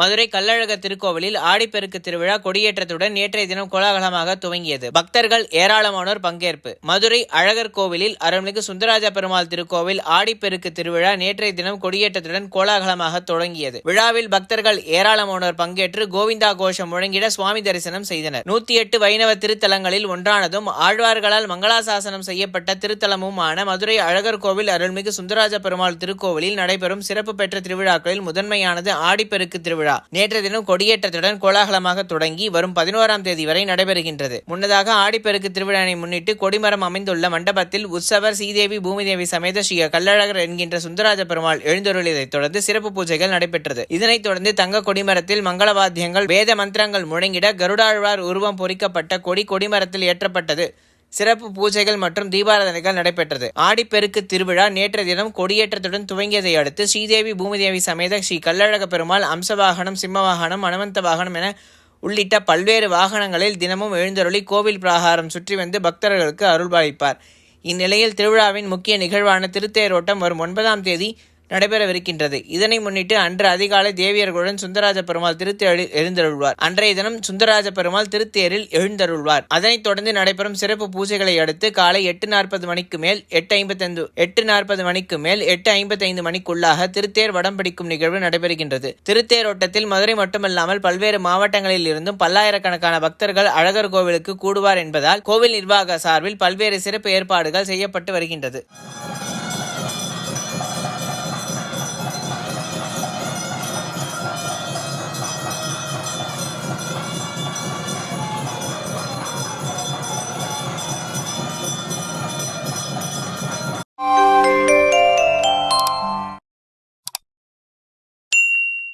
மதுரை கள்ளழகர் திருக்கோவிலில் ஆடிப்பெருக்கு திருவிழா கொடியேற்றத்துடன் நேற்றைய தினம் கோலாகலமாக துவங்கியது. பக்தர்கள் ஏராளமானோர் பங்கேற்பு. மதுரை அழகர் கோவிலில் அருள்மிகு சுந்தராஜ பெருமாள் திருக்கோவில் ஆடிப்பெருக்கு திருவிழா நேற்றைய தினம் கொடியேற்றத்துடன் கோலாகலமாக தொடங்கியது. விழாவில் பக்தர்கள் ஏராளமானோர் பங்கேற்று கோவிந்தா கோஷம் முழங்கிட சுவாமி தரிசனம் செய்தனர். நூத்தி எட்டு வைணவ திருத்தலங்களில் ஒன்றானதும் ஆழ்வார்களால் மங்களாசாசனம் செய்யப்பட்ட திருத்தலமுமான மதுரை அழகர் கோவில் அருள்மிகு சுந்தராஜ பெருமாள் திருக்கோவிலில் நடைபெறும் சிறப்பு பெற்ற திருவிழாக்களில் முதன்மையானது ஆடிப்பெருக்கு திருவிழா. நேற்று தினம் கொடியேற்றத்துடன் கோலாகலமாக தொடங்கி வரும் பதினோராம் தேதி வரை நடைபெறுகின்றது. முன்னதாக ஆடிப்பெருக்கு திருவிழாவை முன்னிட்டு கொடிமரம் அமைந்துள்ள மண்டபத்தில் உற்சவர் சீதேவி பூமிதேவி சமேத ஸ்ரீ கள்ளழகர் என்கின்ற சுந்தராஜ பெருமாள் எழுந்தருளியதைத் தொடர்ந்து சிறப்பு பூஜைகள் நடைபெற்றது. இதனைத் தொடர்ந்து தங்க கொடிமரத்தில் மங்களவாத்தியங்கள் வேத மந்திரங்கள் முழங்கிட கருடாழ்வார் உருவம் பொறிக்கப்பட்ட கொடி கொடிமரத்தில் ஏற்றப்பட்டது. சிறப்பு பூஜைகள் மற்றும் தீபாராதனைகள் நடைபெற்றது. ஆடிப்பெருக்கு திருவிழா நேற்றைய தினம் கொடியேற்றத்துடன் துவங்கியதை அடுத்து ஸ்ரீதேவி பூமிதேவி சமேத ஸ்ரீ கல்லழக பெருமாள் அம்சவாகனம் சிம்மவாகனம் அனுமந்த வாகனம் என உள்ளிட்ட பல்வேறு வாகனங்களில் தினமும் எழுந்தருளி கோவில் பிரகாரம் சுற்றி வந்து பக்தர்களுக்கு அருள்பாலிப்பார். இந்நிலையில் திருவிழாவின் முக்கிய நிகழ்வான திருத்தேரோட்டம் வரும் ஒன்பதாம் தேதி நடைபெறவிருக்கின்றது. இதனை முன்னிட்டு அன்று அதிகாலை தேவியர்களுடன் சுந்தராஜ பெருமாள் திருத்தேரில் எழுந்தருள்வார். அன்றைய தினம் சுந்தராஜ பெருமாள் திருத்தேரில் எழுந்தருள்வார். அதனைத் தொடர்ந்து நடைபெறும் சிறப்பு பூஜைகளை அடுத்து காலை எட்டு நாற்பது மணிக்கு மேல் எட்டு ஐம்பத்தைந்து எட்டு நாற்பது மணிக்கு மேல் எட்டு ஐம்பத்தைந்து மணிக்குள்ளாக திருத்தேர் வடம் பிடிக்கும் நிகழ்வு நடைபெறுகின்றது. திருத்தேரோட்டத்தில் மதுரை மட்டுமல்லாமல் பல்வேறு மாவட்டங்களில் இருந்தும் பல்லாயிரக்கணக்கான பக்தர்கள் அழகர் கோவிலுக்கு கூடுவார் என்பதால் கோவில் நிர்வாக சார்பில் பல்வேறு சிறப்பு ஏற்பாடுகள் செய்யப்பட்டு வருகின்றது.